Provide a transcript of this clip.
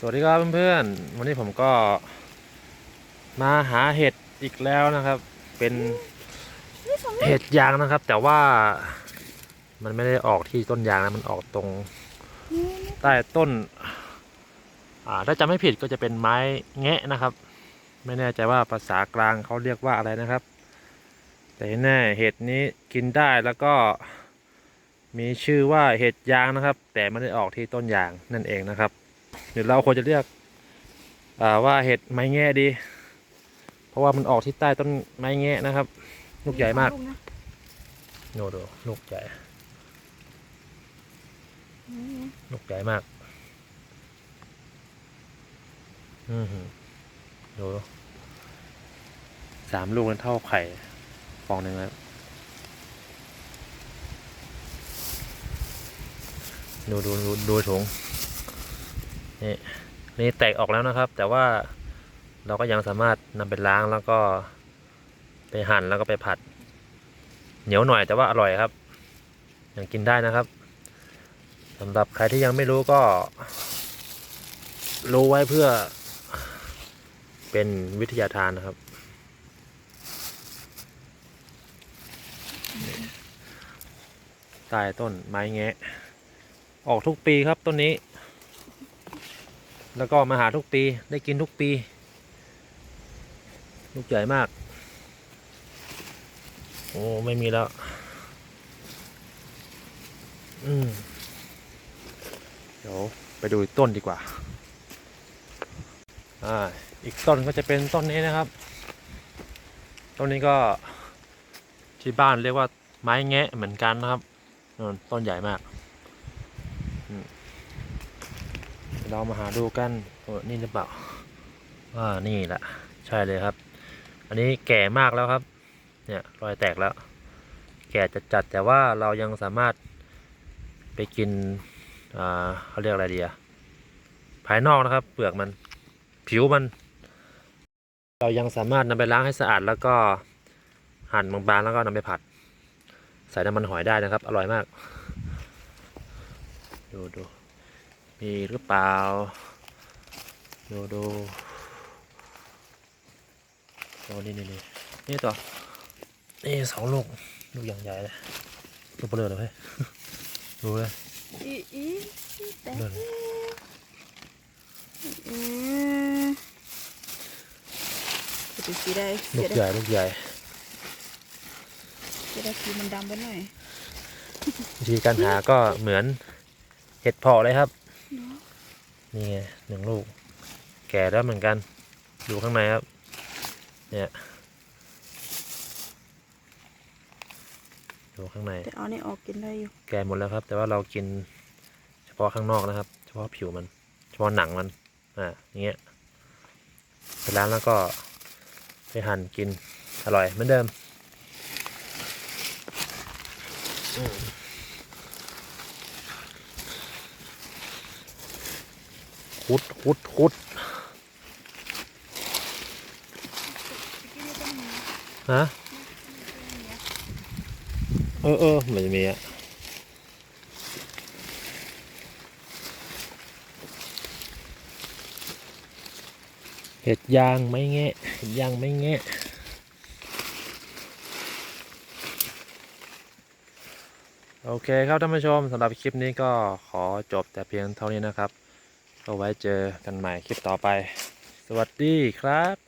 สวัสดีครับเพื่อนๆ วันนี้ผมก็มาหาเห็ดอีกแล้วนะครับ เป็นเห็ดยางนะครับ แต่ว่ามันไม่ได้ออกที่ต้นยางนะมันออกตรงใต้ต้นอ่าถ้าจำไม่ผิดก็จะเป็นไม้แงะนะครับ ไม่แน่ใจว่าภาษากลางเขาเรียกว่าอะไรนะครับ แต่แน่เห็ดนี้กินได้แล้วก็มีชื่อว่าเห็ดยางนะครับ แต่ไม่ได้ออกที่ต้นยางนั่นเองนะครับ เดี๋ยวเราควรจะเรียกอ่าว่าเห็ดไม้แง่ดี เพราะว่ามันออกที่ใต้ต้นไม้แง่นะครับ ลูกใหญ่มากโนดูลูกใหญ่ลูกใหญ่มากอือหือดูสามลูกนั้นเท่าไข่ฟองหนึ่งแล้วดูดูดูดูถุง นี่นี่แตกออกแล้วนะครับ แต่ว่าเราก็ยังสามารถนำไปล้างแล้วก็ไปหั่นแล้วก็ไปผัด เหนียวหน่อยแต่ว่าอร่อยครับยังกินได้นะครับสำหรับใครที่ยังไม่รู้ก็ รู้ไว้เพื่อเป็นวิทยาทานนะครับ ใต้ต้นไม้แงะ ออกทุกปีครับต้นนี้ แล้วก็มาหาทุกปีได้กินทุกปี ลูกใหญ่มาก โอ้ไม่มีแล้ว อืมเดี๋ยวไปดูต้นดีกว่า อ่า อีกต้นก็จะเป็นต้นนี้นะครับ ต้นนี้ก็ที่บ้านเรียกว่าไม้แงะเหมือนกันนะครับต้นใหญ่มาก เรามาหาดูกันเออนี่หรือเปล่าว่านี่แหละใช่เลยครับ อันนี้แก่มากแล้วครับ เนี่ยรอยแตกแล้ว แก่จัดจัดๆแต่ว่าเรายังสามารถไปกินอ่าเขาเรียกอะไรดีอะภายนอกนะครับ เปลือกมันผิวมัน เรายังสามารถนำไปล้างให้สะอาดแล้วก็หั่นบางๆแล้วก็นำไปผัด ใส่น้ำมันหอยได้นะครับ อร่อยมาก ดูดู มีหรือเปล่า ดูดูโอ้นี่นี่นี่นี่ต่อ นี่สองลูก ลูกอย่างใหญ่เลยลูกเบลอเลยเฮ้ยดูเลยอีอีแต่เบลอเลยอืมดูสีได้ลูสีกใหได้ญ่ลูกใหญ่สีได้สีมันดำไปหน่อยวิธีการหาก็เหมือนเห็ดเพาะเลยครับ นี่ไงหนึ่งลูก แก่แล้วเหมือนกันดูข้างในครับ เนี่ยดูข้างใน แต่เอานี่ออกกินได้อยู่ แก่หมดแล้วครับ แต่ว่าเรากินเฉพาะข้างนอกนะครับ เฉพาะผิวมัน เฉพาะหนังมัน อ่าอย่างเงี้ยไปล้างแล้วก็ไปหั่นกิน อร่อยเหมือนเดิม อืม คุดคุดคุดฮะเออเออมันจะมีอะเห็ดยางไม่แงะเห็ดยางไม่แงะโอเคครับท่านผู้ชมสำหรับคลิปนี้ก็ขอจบแต่เพียงเท่านี้นะครับ ก็ไว้เจอกันใหม่คลิปต่อไป สวัสดีครับ